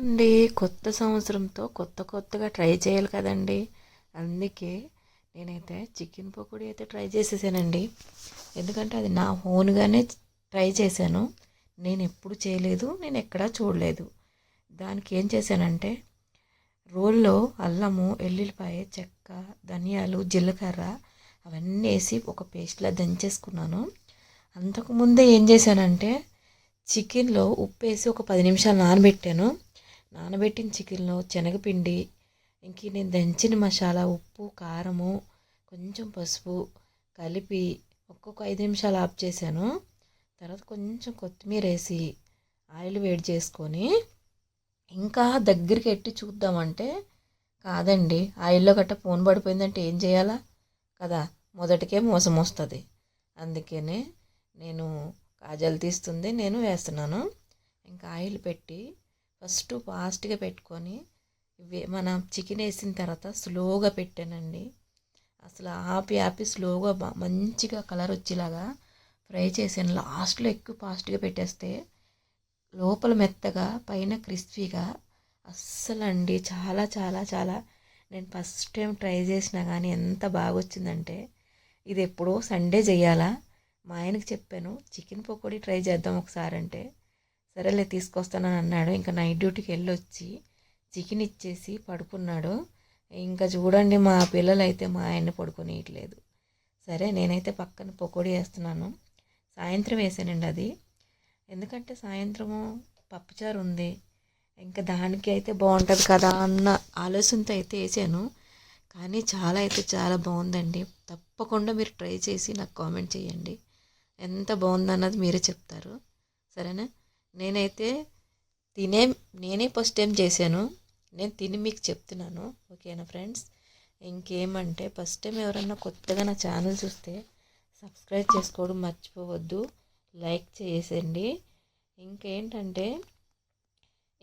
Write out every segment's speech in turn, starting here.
అండి కొత్త సంవత్సరంతో కొత్త కొత్తగా ట్రై చేయాలి కదండి. అందుకే నేనైతే చికెన్ పకోడీ అయితే ట్రై చేసేసానండి. ఎందుకంటే అది నా ఓన్గానే ట్రై చేశాను. నేను ఎప్పుడు చేయలేదు నేను ఎక్కడా చూడలేదు. దానికి ఏం చేశానంటే రోల్లో అల్లము ఎల్లుల్లిపాయ చెక్క ధనియాలు జీలకర్ర అవన్నీ వేసి ఒక పేస్ట్లా దంచేసుకున్నాను. అంతకుముందే ఏం చేశానంటే చికెన్లో ఉప్పు వేసి ఒక పది నిమిషాలు నానబెట్టాను. నానబెట్టిన చికెన్లో శనగపిండి ఇంక నేను దంచిన మసాలా ఉప్పు కారము కొంచెం పసుపు కలిపి ఒక్కొక్క ఐదు నిమిషాలు ఆఫ్ చేశాను. తర్వాత కొంచెం కొత్తిమీర వేసి ఆయిల్ వేడి చేసుకొని ఇంకా దగ్గరికి ఎట్టి చూద్దామంటే కాదండి. ఆయిల్లో గట్ట ఫోన్ పడిపోయిందంటే ఏం చేయాలా? కదా మొదటికే మోసం వస్తుంది. అందుకనే నేను కాజల్ తీస్తుంది నేను వేస్తున్నాను. ఇంకా ఆయిల్ పెట్టి ఫస్ట్ ఫాస్ట్గా పెట్టుకొని మన చికెన్ వేసిన తర్వాత స్లోగా పెట్టానండి. అసలు ఆపి ఆపి స్లోగా మంచిగా కలర్ వచ్చేలాగా ఫ్రై చేసాను లాస్ట్లో ఎక్కువ ఫాస్ట్గా పెట్టేస్తే లోపల మెత్తగా పైన క్రిస్పీగా అస్సలు అండి చాలా చాలా చాలా. నేను ఫస్ట్ టైం ట్రై చేసినా కానీ ఎంత బాగా వచ్చిందంటే ఇది ఎప్పుడో సండే చేయాలా? మా ఆయనకి చెప్పాను చికెన్ పకోడీ ట్రై చేద్దాం ఒకసారి అంటే సరేలే తీసుకొస్తానని అన్నాడు. ఇంకా నైట్ డ్యూటీకి వెళ్ళి వచ్చి చికెన్ ఇచ్చేసి పడుకున్నాడు. ఇంకా చూడండి మా పిల్లలు అయితే మా ఆయన్ని పడుకొనియట్లేదు. సరే నేనైతే పక్కన పకోడీ వేస్తున్నాను. సాయంత్రం వేసానండి అది. ఎందుకంటే సాయంత్రము పప్పుచారు ఉంది. ఇంకా దానికి అయితే బాగుంటుంది కదా అన్న ఆలోచనతో అయితే వేసాను. కానీ చాలా అయితే చాలా బాగుందండి. తప్పకుండా మీరు ట్రై చేసి నాకు కామెంట్ చేయండి. ఎంత బాగుందన్నది మీరే చెప్తారు. సరేనా? నేనైతే తినే నేనే ఫస్ట్ టైం చేశాను. నేను తిని మీకు చెప్తున్నాను. ఓకేనా ఫ్రెండ్స్? ఇంకేమంటే ఫస్ట్ టైం ఎవరన్నా కొత్తగా నా ఛానల్ చూస్తే సబ్స్క్రైబ్ చేసుకోవడం మర్చిపోవద్దు. లైక్ చేసేయండి. ఇంకేంటంటే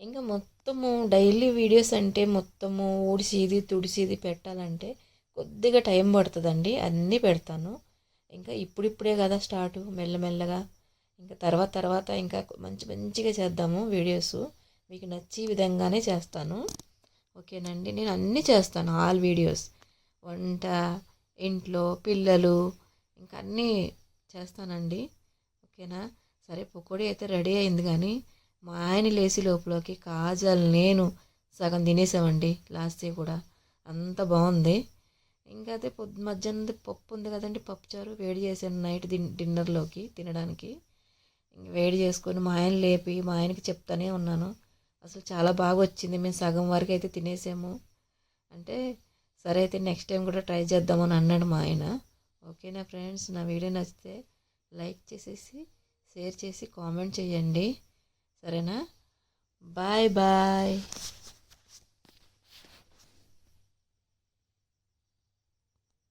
ఇంకా మొత్తము డైలీ వీడియోస్ అంటే మొత్తము ఊడిసిది తుడిసిది పెట్టాలంటే కొద్దిగా టైం పడుతుందండి. అన్నీ పెడతాను. ఇంకా ఇప్పుడిప్పుడే కదా స్టార్ట్. మెల్లమెల్లగా ఇంకా తర్వాత తర్వాత ఇంకా మంచి మంచిగా చేద్దాము వీడియోస్. మీకు నచ్చే విధంగానే చేస్తాను. ఓకేనండి? నేను అన్నీ చేస్తాను ఆల్ వీడియోస్. వంట ఇంట్లో పిల్లలు ఇంకా అన్నీ చేస్తానండి. ఓకేనా? సరే పకోడీ అయితే రెడీ అయింది కానీ మా ఆయన లేచి లోపలికి కాజల్ నేను సగం తినేసామండి లాస్ట్ కూడా. అంత బాగుంది. ఇంకా అయితే పొద్దు మధ్యాహ్నం పప్పు ఉంది కదండి పప్పుచారు వేడి చేశాను నైట్ డిన్నర్లోకి తినడానికి. వేడి చేసుకొని మా ఆయన లేపి మా ఆయనకి చెప్తానే ఉన్నాను. అసలు చాలా బాగా వచ్చింది. మేము సగం వరకు అయితే తినేసాము. అంటే సరే అయితే నెక్స్ట్ టైం కూడా ట్రై చేద్దామని అన్నాడు మా ఆయన. ఓకేనా ఫ్రెండ్స్ నా వీడియో నచ్చితే లైక్ చేసేసి షేర్ చేసి కామెంట్ చేయండి. సరేనా? Bye bye